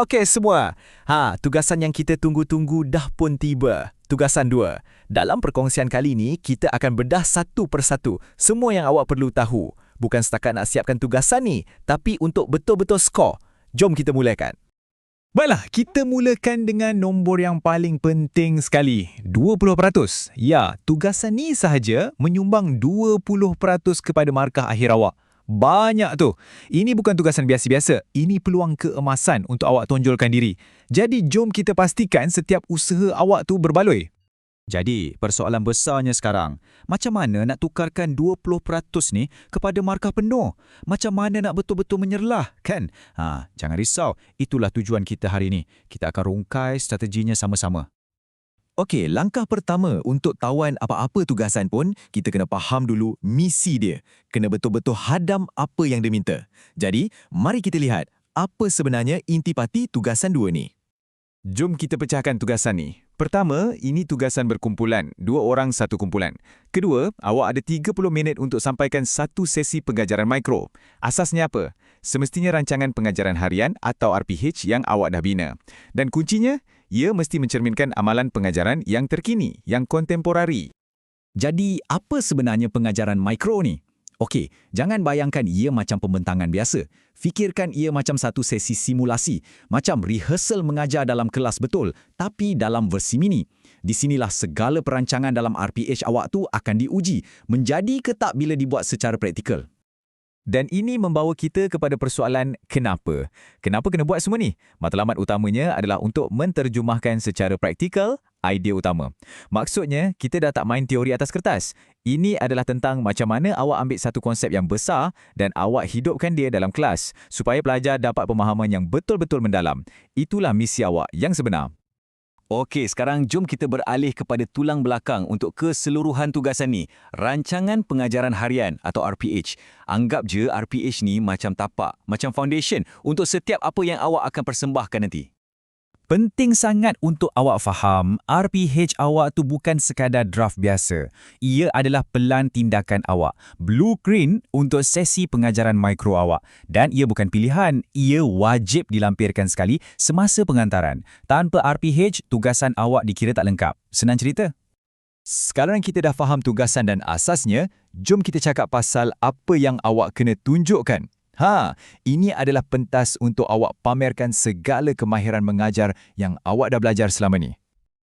Okey semua. Ha, tugasan yang kita tunggu-tunggu dah pun tiba. Tugasan dua. Dalam perkongsian kali ini, kita akan bedah satu persatu semua yang awak perlu tahu. Bukan setakat nak siapkan tugasan ni, tapi untuk betul-betul skor. Jom kita mulakan. Baiklah, kita mulakan dengan nombor yang paling penting sekali, 20%. Ya, tugasan ni sahaja menyumbang 20% kepada markah akhir awak. Banyak tu. Ini bukan tugasan biasa-biasa. Ini peluang keemasan untuk awak tonjolkan diri. Jadi jom kita pastikan setiap usaha awak tu berbaloi. Jadi, persoalan besarnya sekarang, macam mana nak tukarkan 20% ni kepada markah penuh? Macam mana nak betul-betul menyerlah, kan? Ha, jangan risau, itulah tujuan kita hari ini. Kita akan rungkai strateginya sama-sama. Okey, langkah pertama untuk tawan apa-apa tugasan pun, kita kena faham dulu misi dia. Kena betul-betul hadam apa yang dia minta. Jadi, mari kita lihat apa sebenarnya intipati tugasan dua ni. Jom kita pecahkan tugasan ni. Pertama, ini tugasan berkumpulan, dua orang satu kumpulan. Kedua, awak ada 30 minit untuk sampaikan satu sesi pengajaran mikro. Asasnya apa? Semestinya rancangan pengajaran harian atau RPH yang awak dah bina. Dan kuncinya, ia mesti mencerminkan amalan pengajaran yang terkini, yang kontemporari. Jadi, apa sebenarnya pengajaran mikro ni? Okey, jangan bayangkan ia macam pembentangan biasa. Fikirkan ia macam satu sesi simulasi, macam rehearsal mengajar dalam kelas betul, tapi dalam versi mini. Di sinilah segala perancangan dalam RPH awak tu akan diuji, menjadi ke tak bila dibuat secara praktikal. Dan ini membawa kita kepada persoalan kenapa. Kenapa kena buat semua ni? Matlamat utamanya adalah untuk menterjemahkan secara praktikal idea utama. Maksudnya, kita dah tak main teori atas kertas. Ini adalah tentang macam mana awak ambil satu konsep yang besar dan awak hidupkan dia dalam kelas supaya pelajar dapat pemahaman yang betul-betul mendalam. Itulah misi awak yang sebenar. Okey, sekarang jom kita beralih kepada tulang belakang untuk keseluruhan tugasan ni. Rancangan pengajaran harian atau RPH. Anggap je RPH ni macam tapak, macam foundation untuk setiap apa yang awak akan persembahkan nanti. Penting sangat untuk awak faham, RPH awak tu bukan sekadar draft biasa. Ia adalah pelan tindakan awak, blueprint untuk sesi pengajaran mikro awak. Dan ia bukan pilihan, ia wajib dilampirkan sekali semasa pengantaran. Tanpa RPH, tugasan awak dikira tak lengkap. Senang cerita? Sekarang kita dah faham tugasan dan asasnya, jom kita cakap pasal apa yang awak kena tunjukkan. Ha, ini adalah pentas untuk awak pamerkan segala kemahiran mengajar yang awak dah belajar selama ni.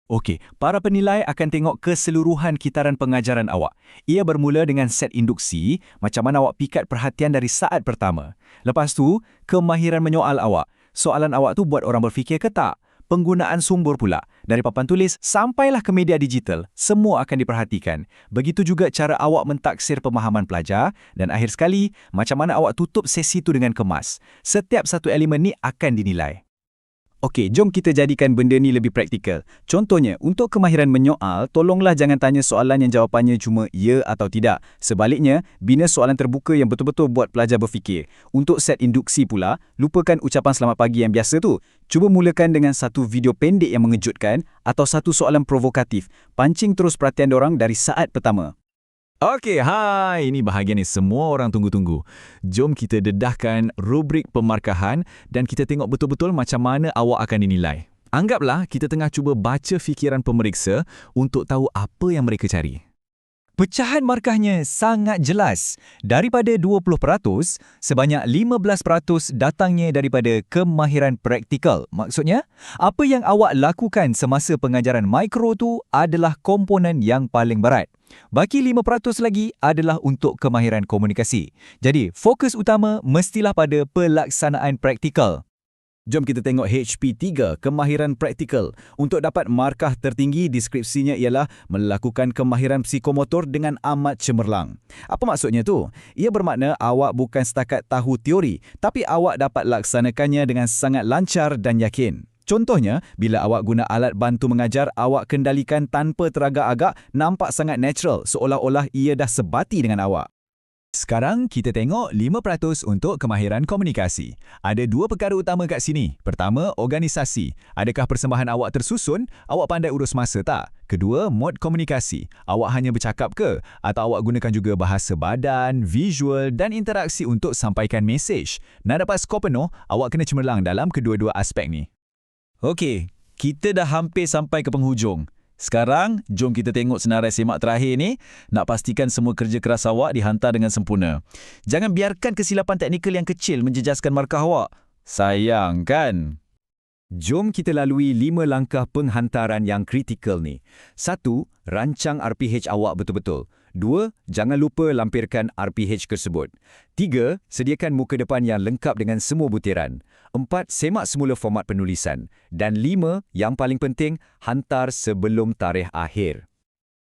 Okey, para penilai akan tengok keseluruhan kitaran pengajaran awak. Ia bermula dengan set induksi, macam mana awak pikat perhatian dari saat pertama. Lepas tu, kemahiran menyoal awak. Soalan awak tu buat orang berfikir ke tak? Penggunaan sumber pula. Dari papan tulis sampailah ke media digital, semua akan diperhatikan. Begitu juga cara awak mentaksir pemahaman pelajar dan akhir sekali, macam mana awak tutup sesi itu dengan kemas. Setiap satu elemen ni akan dinilai. Okey, jom kita jadikan benda ni lebih praktikal. Contohnya, untuk kemahiran menyoal, tolonglah jangan tanya soalan yang jawapannya cuma ya atau tidak. Sebaliknya, bina soalan terbuka yang betul-betul buat pelajar berfikir. Untuk set induksi pula, lupakan ucapan selamat pagi yang biasa tu. Cuba mulakan dengan satu video pendek yang mengejutkan atau satu soalan provokatif. Pancing terus perhatian orang dari saat pertama. Okey, hai, ini bahagian yang semua orang tunggu-tunggu. Jom kita dedahkan rubrik pemarkahan dan kita tengok betul-betul macam mana awak akan dinilai. Anggaplah kita tengah cuba baca fikiran pemeriksa untuk tahu apa yang mereka cari. Pecahan markahnya sangat jelas. Daripada 20%, sebanyak 15% datangnya daripada kemahiran praktikal. Maksudnya, apa yang awak lakukan semasa pengajaran mikro tu adalah komponen yang paling berat. Baki 5% lagi adalah untuk kemahiran komunikasi. Jadi, fokus utama mestilah pada pelaksanaan praktikal. Jom kita tengok HP3, kemahiran praktikal. Untuk dapat markah tertinggi, deskripsinya ialah melakukan kemahiran psikomotor dengan amat cemerlang. Apa maksudnya tu? Ia bermakna awak bukan setakat tahu teori, tapi awak dapat laksanakannya dengan sangat lancar dan yakin. Contohnya, bila awak guna alat bantu mengajar, awak kendalikan tanpa teragak-agak, nampak sangat natural, seolah-olah ia dah sebati dengan awak. Sekarang kita tengok 5% untuk kemahiran komunikasi. Ada dua perkara utama kat sini. Pertama, organisasi. Adakah persembahan awak tersusun? Awak pandai urus masa tak? Kedua, mod komunikasi. Awak hanya bercakap ke? Atau awak gunakan juga bahasa badan, visual dan interaksi untuk sampaikan mesej? Nak dapat skor penuh, awak kena cemerlang dalam kedua-dua aspek ni. Okey, kita dah hampir sampai ke penghujung. Sekarang, jom kita tengok senarai semak terakhir ni nak pastikan semua kerja keras awak dihantar dengan sempurna. Jangan biarkan kesilapan teknikal yang kecil menjejaskan markah awak. Sayang kan? Jom kita lalui lima langkah penghantaran yang kritikal ni. Satu, rancang RPH awak betul-betul. Dua, jangan lupa lampirkan RPH tersebut. Tiga, sediakan muka depan yang lengkap dengan semua butiran. Empat, semak semula format penulisan. Dan lima, yang paling penting, hantar sebelum tarikh akhir.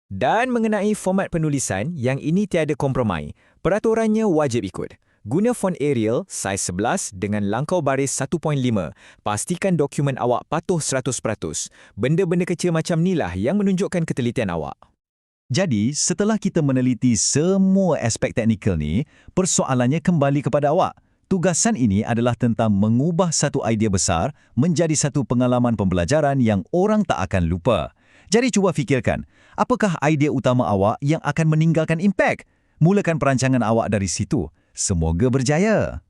Dan mengenai format penulisan, yang ini tiada kompromai. Peraturannya wajib ikut. Guna font Arial saiz 11 dengan langkau baris 1.5. Pastikan dokumen awak patuh 100%. Benda-benda kecil macam nilah yang menunjukkan ketelitian awak. Jadi, setelah kita meneliti semua aspek teknikal ni, persoalannya kembali kepada awak. Tugasan ini adalah tentang mengubah satu idea besar menjadi satu pengalaman pembelajaran yang orang tak akan lupa. Jadi cuba fikirkan, apakah idea utama awak yang akan meninggalkan impak? Mulakan perancangan awak dari situ. Semoga berjaya.